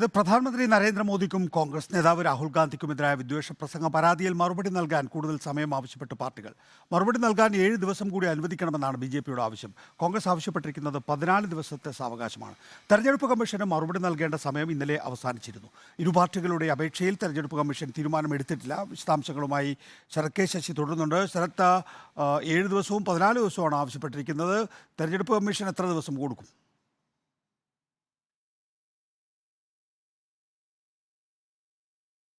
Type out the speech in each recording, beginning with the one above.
ഇത് പ്രധാനമന്ത്രി നരേന്ദ്രമോദിക്കും കോൺഗ്രസ് നേതാവ് രാഹുൽ ഗാന്ധിക്കുമെതിരായ വിദ്വേഷ പ്രസംഗ പരാതിയിൽ മറുപടി നൽകാൻ കൂടുതൽ സമയം ആവശ്യപ്പെട്ട് പാർട്ടികൾ. മറുപടി നൽകാൻ ഏഴ് ദിവസം കൂടി അനുവദിക്കണമെന്നാണ് ബി ജെ പിയുടെ ആവശ്യം. കോൺഗ്രസ് ആവശ്യപ്പെട്ടിരിക്കുന്നത് പതിനാല് ദിവസത്തെ സാവകാശമാണ്. തെരഞ്ഞെടുപ്പ് കമ്മീഷന് മറുപടി നൽകേണ്ട സമയം ഇന്നലെ അവസാനിച്ചിരുന്നു. ഇരു പാർട്ടികളുടെ അപേക്ഷയിൽ തെരഞ്ഞെടുപ്പ് കമ്മീഷൻ തീരുമാനമെടുത്തിട്ടില്ല. വിശദാംശങ്ങളുമായി ശരത് കെ ശശി തുടരുന്നുണ്ട്. ശരത് ഏഴ് ദിവസവും പതിനാല് ദിവസവുമാണ് ആവശ്യപ്പെട്ടിരിക്കുന്നത്. തെരഞ്ഞെടുപ്പ് കമ്മീഷൻ എത്ര ദിവസം കൊടുക്കും?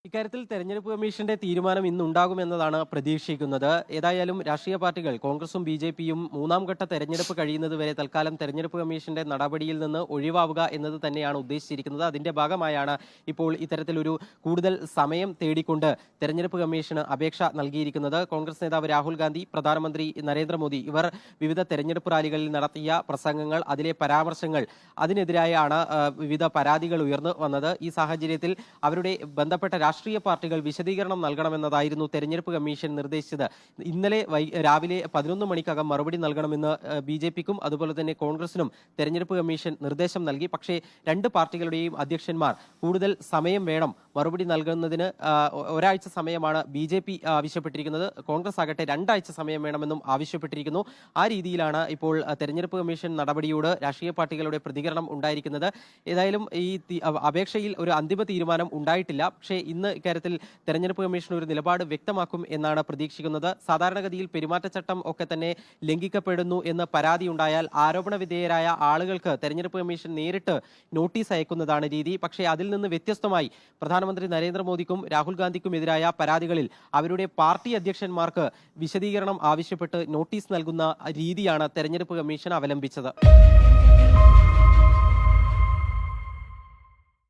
ഇക്കാര്യത്തിൽ തെരഞ്ഞെടുപ്പ് കമ്മീഷന്റെ തീരുമാനം ഇന്നുണ്ടാകുമെന്നതാണ് പ്രതീക്ഷിക്കുന്നത്. ഏതായാലും രാഷ്ട്രീയ പാർട്ടികൾ കോൺഗ്രസും ബി ജെ പിയും മൂന്നാം ഘട്ട തെരഞ്ഞെടുപ്പ് കഴിയുന്നത് വരെ തൽക്കാലം തെരഞ്ഞെടുപ്പ് കമ്മീഷന്റെ നടപടിയിൽ നിന്ന് ഒഴിവാവുക എന്നത് തന്നെയാണ് ഉദ്ദേശിച്ചിരിക്കുന്നത്. അതിന്റെ ഭാഗമായാണ് ഇപ്പോൾ ഇത്തരത്തിലൊരു കൂടുതൽ സമയം തേടിക്കൊണ്ട് തെരഞ്ഞെടുപ്പ് കമ്മീഷന് അപേക്ഷ നൽകിയിരിക്കുന്നത്. കോൺഗ്രസ് നേതാവ് രാഹുൽ ഗാന്ധി പ്രധാനമന്ത്രി നരേന്ദ്രമോദി ഇവർ വിവിധ തെരഞ്ഞെടുപ്പ് റാലികളിൽ നടത്തിയ പ്രസംഗങ്ങൾ അതിലെ പരാമർശങ്ങൾ അതിനെതിരായാണ് വിവിധ പരാതികൾ ഉയർന്നു വന്നത്. ഈ സാഹചര്യത്തിൽ അവരുടെ ബന്ധപ്പെട്ട രാഷ്ട്രീയ പാർട്ടികൾ വിശദീകരണം നൽകണമെന്നതായിരുന്നു തെരഞ്ഞെടുപ്പ് കമ്മീഷൻ നിർദ്ദേശിച്ചത്. ഇന്നലെ രാവിലെ പതിനൊന്ന് മണിക്കകം മറുപടി നൽകണമെന്ന് ബി ജെ പിക്കും അതുപോലെ തന്നെ കോൺഗ്രസിനും തെരഞ്ഞെടുപ്പ് കമ്മീഷൻ നിർദ്ദേശം നൽകി. പക്ഷേ രണ്ട് പാർട്ടികളുടെയും അധ്യക്ഷന്മാർ കൂടുതൽ സമയം വേണം മറുപടി നൽകുന്നതിന് ഒരാഴ്ച സമയമാണ് ബി ജെ പി ആവശ്യപ്പെട്ടിരിക്കുന്നത്. കോൺഗ്രസ് ആകട്ടെ രണ്ടാഴ്ച സമയം വേണമെന്നും ആവശ്യപ്പെട്ടിരിക്കുന്നു. ആ രീതിയിലാണ് ഇപ്പോൾ തെരഞ്ഞെടുപ്പ് കമ്മീഷൻ നടപടിയോട് രാഷ്ട്രീയ പാർട്ടികളുടെ പ്രതികരണം ഉണ്ടായിരിക്കുന്നത്. ഏതായാലും ഈ അപേക്ഷയിൽ ഒരു അന്തിമ തീരുമാനം ഉണ്ടായിട്ടില്ല. പക്ഷേ ഇന്ന് ഇക്കാര്യത്തിൽ തെരഞ്ഞെടുപ്പ് കമ്മീഷൻ ഒരു നിലപാട് വ്യക്തമാക്കും എന്നാണ് പ്രതീക്ഷിക്കുന്നത്. സാധാരണഗതിയിൽ പെരുമാറ്റച്ചട്ടം ഒക്കെ തന്നെ ലംഘിക്കപ്പെടുന്നു എന്ന് പരാതി ഉണ്ടായാൽ ആരോപണ വിധേയരായ ആളുകൾക്ക് തെരഞ്ഞെടുപ്പ് കമ്മീഷൻ നേരിട്ട് നോട്ടീസ് അയക്കുന്നതാണ് രീതി. പക്ഷേ അതിൽ നിന്ന് വ്യത്യസ്തമായി പ്രധാനമന്ത്രി നരേന്ദ്രമോദിക്കും രാഹുൽ ഗാന്ധിക്കും എതിരായ പരാതികളിൽ അവരുടെ പാർട്ടി അധ്യക്ഷന്മാർക്ക് വിശദീകരണം ആവശ്യപ്പെട്ട് നോട്ടീസ് നൽകുന്ന രീതിയാണ് തെരഞ്ഞെടുപ്പ് കമ്മീഷൻ അവലംബിച്ചത്.